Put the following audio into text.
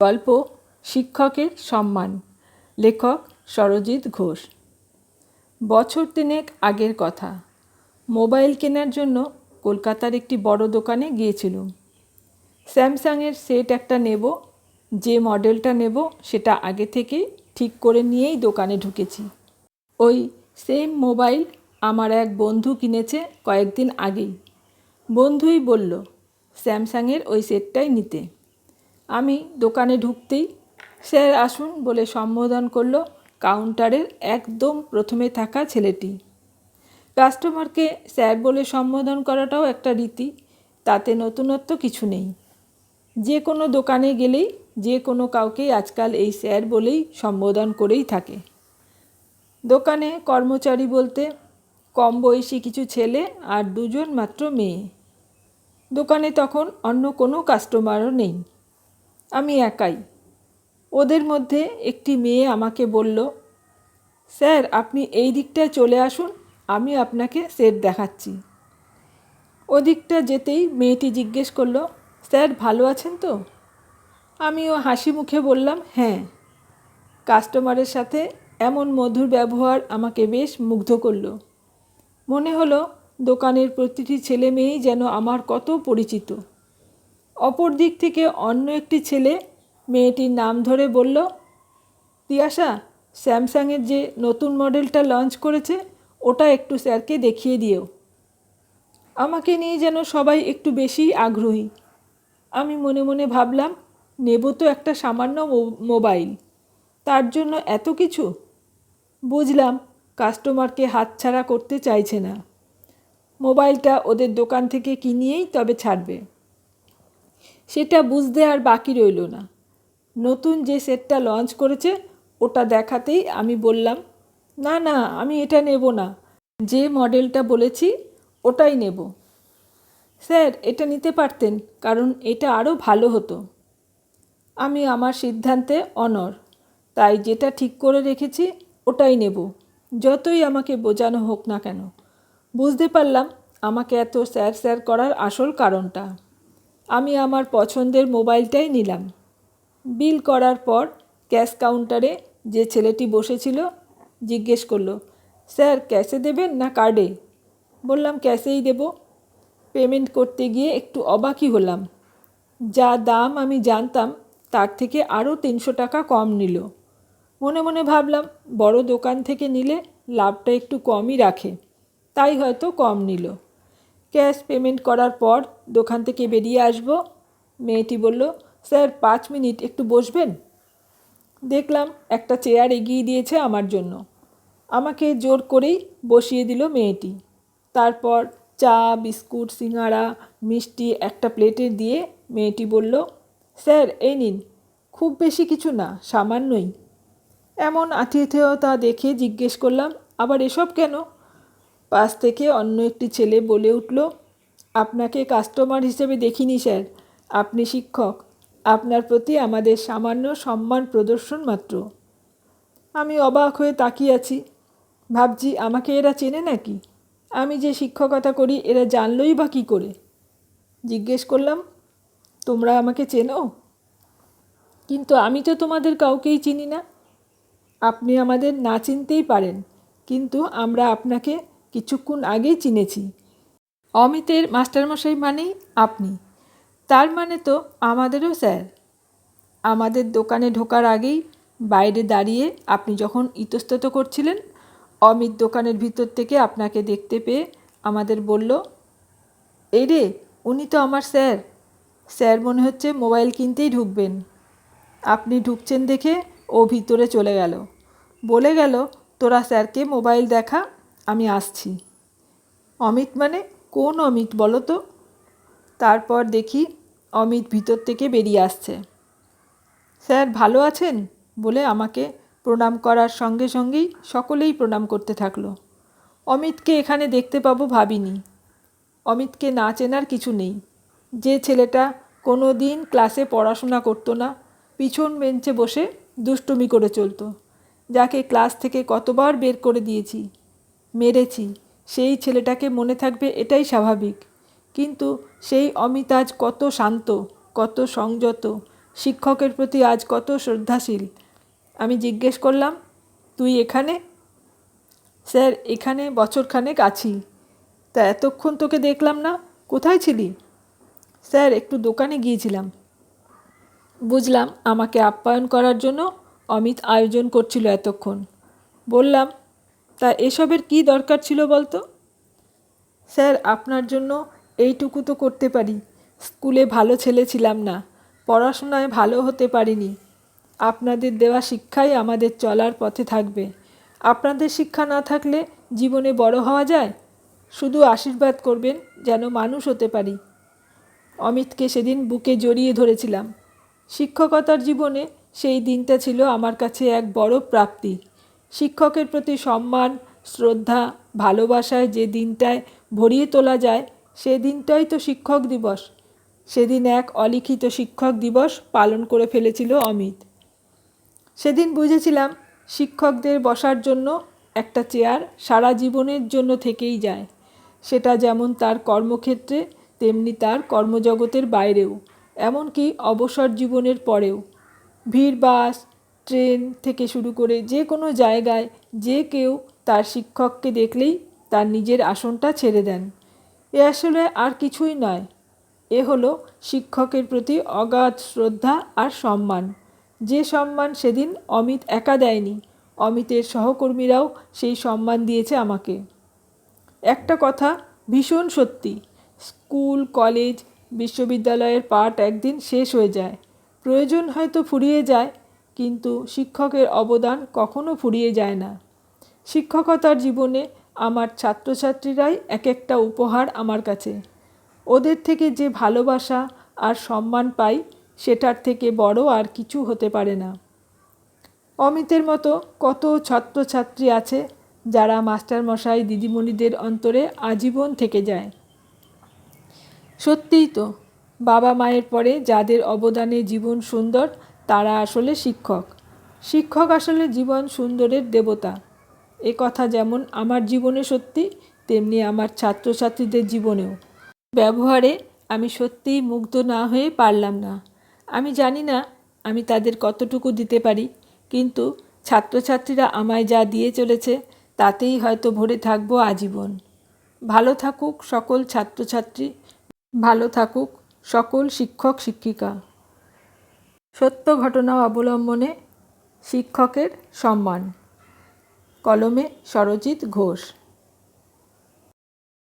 গল্প, শিক্ষকের সম্মান। লেখক সরজিৎ ঘোষ। বছর তিনেক আগের কথা। মোবাইল কেনার জন্য কলকাতার একটি বড় দোকানে গিয়েছিলুম। স্যামসাংয়ের সেট একটা নেব, যে মডেলটা নেব সেটা আগে থেকেই ঠিক করে নিয়েই দোকানে ঢুকেছি। ওই সেম মোবাইল আমার এক বন্ধু কিনেছে কয়েকদিন আগেই। বন্ধুই বলল, স্যামসাংয়ের ওই সেটটাই নিতে। আমি দোকানে ঢুকতেই স্যার আসুন বলে সম্বোধন করল কাউন্টারের একদম প্রথমে থাকা ছেলেটি। কাস্টমারকে স্যার বলে সম্বোধন করাটাও একটা রীতি, তাতে নতুনত্ব কিছু নেই। যে কোনো দোকানে গেলেই, যে কোনো কাউকেই আজকাল এই স্যার বলেই সম্বোধন করেই থাকে। দোকানে কর্মচারী বলতে, কম বয়সী কিছু ছেলে আর দুজন মাত্র মেয়ে। দোকানে তখন অন্য কোনো কাস্টমারও নেই। আমি একাই। ওদের মধ্যে একটি মেয়ে আমাকে বলল, স্যার, আপনি এই দিকটায় চলে আসুন, আমি আপনাকে সেট দেখাচ্ছি। ওদিকটা যেতেই মেয়েটি জিজ্ঞেস করল, স্যার, ভালো আছেন তো? আমিও হাসি মুখে বললাম হ্যাঁ। কাস্টমারের সাথে এমন মধুর ব্যবহার আমাকে বেশ মুগ্ধ করল। মনে হলো দোকানের প্রতিটি ছেলে মেয়েই যেন আমার কত পরিচিত। অপর দিক থেকে অন্য একটি ছেলে মেয়েটির নাম ধরে বলল, তিয়াশা, স্যামসাংয়ের যে নতুন মডেলটা লঞ্চ করেছে, ওটা একটু স্যারকে দেখিয়ে দিও। আমাকে নিয়ে যেন সবাই একটু বেশি আগ্রহী। আমি মনে মনে ভাবলাম, নেব তো একটা সামান্য মোবাইল। তার জন্য এত কিছু? বুঝলাম, কাস্টমারকে হাতছাড়া করতে চাইছে না। মোবাইলটা ওদের দোকান থেকে কিনিয়েই তবে ছাড়বে। সেটা বুঝতে আর বাকি রইল না। নতুন যে সেটটা লঞ্চ করেছে, ওটা দেখাতেই আমি বললাম, না না, আমি এটা নেব না। যে মডেলটা বলেছি, ওটাই নেব। স্যার, এটা নিতে পারতেন, কারণ এটা আরও ভালো হতো। আমি আমার সিদ্ধান্তে অনর, তাই যেটা ঠিক করে রেখেছি, ওটাই নেব। যতই আমাকে বোঝানো হোক না কেন, বুঝতে পারলাম আমাকে এত স্যার স্যার করার আসল কারণটা। আমি আমার পছন্দের মোবাইলটাই নিলাম। বিল করার পর ক্যাশ কাউন্টারে যে ছেলেটি বসেছিল জিজ্ঞেস করল, স্যার, ক্যাশে দেবেন না কার্ডে? বললাম, ক্যাশেই দেব। পেমেন্ট করতে গিয়ে একটু অবাকই হলাম। যা দাম আমি জানতাম তার থেকে আরও তিনশো টাকা কম নিল। মনে মনে ভাবলাম, বড় দোকান থেকে নিলে লাভটা একটু কমই রাখে, তাই হয়তো কম নিল। ক্যাশ পেমেন্ট করার পর দোকান থেকে বেরিয়ে আসব। মেয়েটি বলল, স্যার, পাঁচ মিনিট, একটু বসবেন? দেখলাম একটা চেয়ার এগিয়ে দিয়েছে আমার জন্য। আমাকে জোর করেই বসিয়ে দিল মেয়েটি। তারপর চা, বিস্কুট সিঙাড়া মিষ্টি একটা প্লেটে দিয়ে মেয়েটি বলল, স্যার, এই নিন। খুব বেশি কিছু না, সামান্যই। এমন আতিথেয়তা দেখে জিজ্ঞেস করলাম, আবার এসব কেন? পাশ থেকে অন্য একটি ছেলে বলে উঠল, আপনাকে কাস্টমার হিসেবে দেখিনি স্যার। আপনি শিক্ষক। আপনার প্রতি আমাদের সামান্য সম্মান প্রদর্শন মাত্র। আমি অবাক হয়ে তাকিয়ে আছি। ভাবছি আমাকে এরা চেনে নাকি? আমি যে শিক্ষকতা করি, এরা জানলই বা কী করে? জিজ্ঞেস করলাম, তোমরা আমাকে চেনো? কিন্তু আমি তো তোমাদের কাউকেই চিনি না। আপনি আমাদের না চিনতেই পারেন, কিন্তু আমরা আপনাকে কিছুক্ষণ আগেই চিনেছি। অমিতের মাস্টারমশাই মানেই আপনি। তার মানে তো আমাদেরও স্যার। আমাদের দোকানে ঢোকার আগেই বাইরে দাঁড়িয়ে আপনি যখন ইতস্তত করছিলেন, অমিত দোকানের ভিতর থেকে আপনাকে দেখতে পেয়ে আমাদের বলল, এই রে, উনি তো আমার স্যার। স্যার মনে হচ্ছে মোবাইল কিনতেই ঢুকবেন। আপনি ঢুকছেন দেখে ও ভিতরে চলে গেল। বলে গেল, তোরা স্যারকে মোবাইল দেখা আমি আসছি। অমিত মানে কোন অমিত বলো তো? তারপর দেখি অমিত ভিতর থেকে বেরিয়ে আসছে। স্যার, ভালো আছেন? বলে আমাকে প্রণাম করার সঙ্গে সঙ্গেই সকলেই প্রণাম করতে থাকল। অমিতকে এখানে দেখতে পাবো ভাবিনি। অমিতকে না চেনার কিছু নেই। যে ছেলেটা কোনো দিন ক্লাসে পড়াশোনা করতো না, পিছন বেঞ্চে বসে দুষ্টুমি করে চলতো। যাকে ক্লাস থেকে কতবার বের করে দিয়েছি। মেরেছি, সেই ছেলেটাকে মনে থাকবে এটাই স্বাভাবিক। কিন্তু সেই অমিতাজ কত শান্ত, কত সংযত, শিক্ষকের প্রতি আজ কত শ্রদ্ধাশীল। আমি জিজ্ঞেস করলাম, তুই এখানে? স্যার, এখানে বছরখানেক আছি। তা এতক্ষণ তোকে দেখলাম না, কোথায় ছিলি? স্যার, একটু দোকানে গিয়েছিলাম। বুঝলাম, আমাকে আপ্যায়ন করার জন্য অমিত আয়োজন করছিল এতক্ষণ। বললাম তা এসবের কী দরকার ছিল বলতো? স্যার, আপনার জন্য এইটুকু তো করতে পারি। স্কুলে ভালো ছেলে ছিলাম না, পড়াশোনায় ভালো হতে পারিনি। আপনাদের দেওয়া শিক্ষাই আমাদের চলার পথে থাকবে। আপনাদের শিক্ষা না থাকলে জীবনে বড় হওয়া যায়? শুধু আশীর্বাদ করবেন যেন মানুষ হতে পারি। অমিতকে সেদিন বুকে জড়িয়ে ধরেছিলাম। শিক্ষকতার জীবনে সেই দিনটা ছিল আমার কাছে এক বড় প্রাপ্তি। শিক্ষকের প্রতি সম্মান, শ্রদ্ধা, ভালোবাসায় যে দিনটায় ভরিয়ে তোলা যায়, সে দিনটাই তো শিক্ষক দিবস। সেদিন এক অলিখিত শিক্ষক দিবস পালন করে ফেলেছিল অমিত। সেদিন বুঝেছিলাম, শিক্ষকদের বসার জন্য একটা চেয়ার সারা জীবনের জন্য থেকেই যায়। সেটা যেমন তার কর্মক্ষেত্রে, তেমনি তার কর্মজগতের বাইরেও, এমনকি অবসর জীবনের পরেও। ভিড়, বাস ট্রেন থেকে শুরু করে যে কোনো জায়গায় যে কেউ তার শিক্ষককে দেখলেই তার নিজের আসনটা ছেড়ে দেন। এ আসলে আর কিছুই নয়। এ হলো শিক্ষকের প্রতি অগাধ শ্রদ্ধা আর সম্মান। যে সম্মান সেদিন অমিত একা দেয়নি, অমিতের সহকর্মীরাও সেই সম্মান দিয়েছে আমাকে। একটা কথা ভীষণ সত্যি, স্কুল, কলেজ, বিশ্ববিদ্যালয়ের পাঠ একদিন শেষ হয়ে যায়। প্রয়োজন হয়তো ফুরিয়ে যায় কিন্তু শিক্ষকের অবদান কখনো ফুরিয়ে যায় না। শিক্ষকতার জীবনে আমার ছাত্রছাত্রীরাই এক একটা উপহার আমার কাছে। ওদের থেকে যে ভালোবাসা আর সম্মান পাই, সেটার থেকে বড় আর কিছু হতে পারে না। অমিতের মতো কত ছাত্রছাত্রী আছে, যারা মাস্টারমশাই দিদিমণিদের অন্তরে আজীবন থেকে যায়। সত্যিই তো বাবা মায়ের পরে যাদের অবদানে জীবন সুন্দর তারা আসলে শিক্ষক। শিক্ষক আসলে জীবন সুন্দরের দেবতা। এ কথা যেমন আমার জীবনে সত্যি, তেমনি আমার ছাত্রছাত্রীদের জীবনেও। ব্যবহারে আমি সত্যিই মুগ্ধ না হয়ে পারলাম না। আমি জানি না আমি তাদের কতটুকু দিতে পারি, কিন্তু ছাত্রছাত্রীরা আমায় যা দিয়ে চলেছে, তাতেই হয়তো ভরে থাকব আজীবন। ভালো থাকুক সকল ছাত্রছাত্রী, ভালো থাকুক সকল শিক্ষক শিক্ষিকা সত্য ঘটনা অবলম্বনে শিক্ষকের সম্মান। কলমে সরজিৎ ঘোষ।